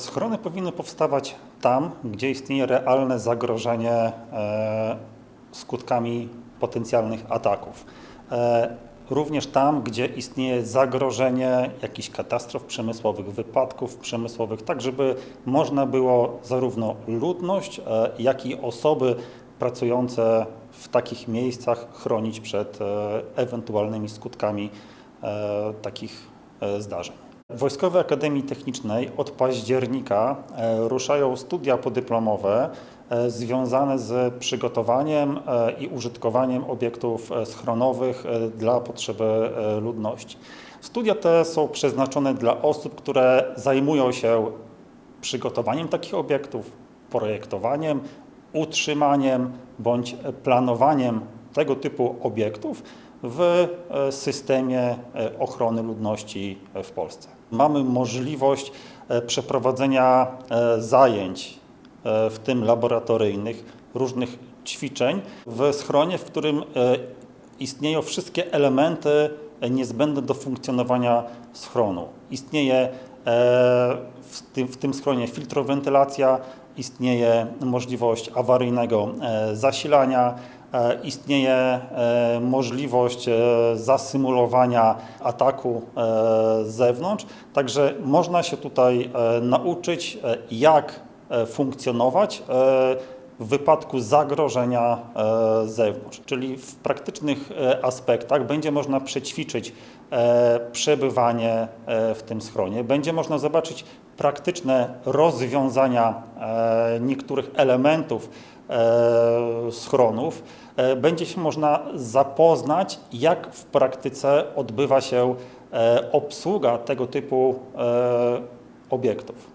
Schrony powinny powstawać tam, gdzie istnieje realne zagrożenie e, skutkami potencjalnych ataków. E, również tam, gdzie istnieje zagrożenie jakichś katastrof przemysłowych, wypadków przemysłowych, tak żeby można było zarówno ludność, e, jak i osoby pracujące w takich miejscach chronić przed ewentualnymi skutkami takich zdarzeń. Wojskowej Akademii Technicznej od października e, ruszają studia podyplomowe e, związane z przygotowaniem e, i użytkowaniem obiektów schronowych dla potrzeby ludności. Studia te są przeznaczone dla osób, które zajmują się przygotowaniem takich obiektów, projektowaniem, utrzymaniem bądź planowaniem tego typu obiektów w e, systemie e, ochrony ludności w Polsce. Mamy możliwość e, przeprowadzenia zajęć, w tym laboratoryjnych, różnych ćwiczeń w schronie, w którym istnieją wszystkie elementy niezbędne do funkcjonowania schronu. Istnieje w tym, schronie filtrowentylacja, istnieje możliwość awaryjnego zasilania, istnieje e, możliwość e, zasymulowania ataku e, z zewnątrz. Także można się tutaj e, nauczyć, e, jak e, funkcjonować e, w wypadku zagrożenia e, z zewnątrz. Czyli w praktycznych e, aspektach będzie można przećwiczyć e, przebywanie e, w tym schronie. Będzie można zobaczyć praktyczne rozwiązania e, niektórych elementów e, schronów. E, Będzie się można zapoznać, jak w praktyce odbywa się e, obsługa tego typu e, obiektów.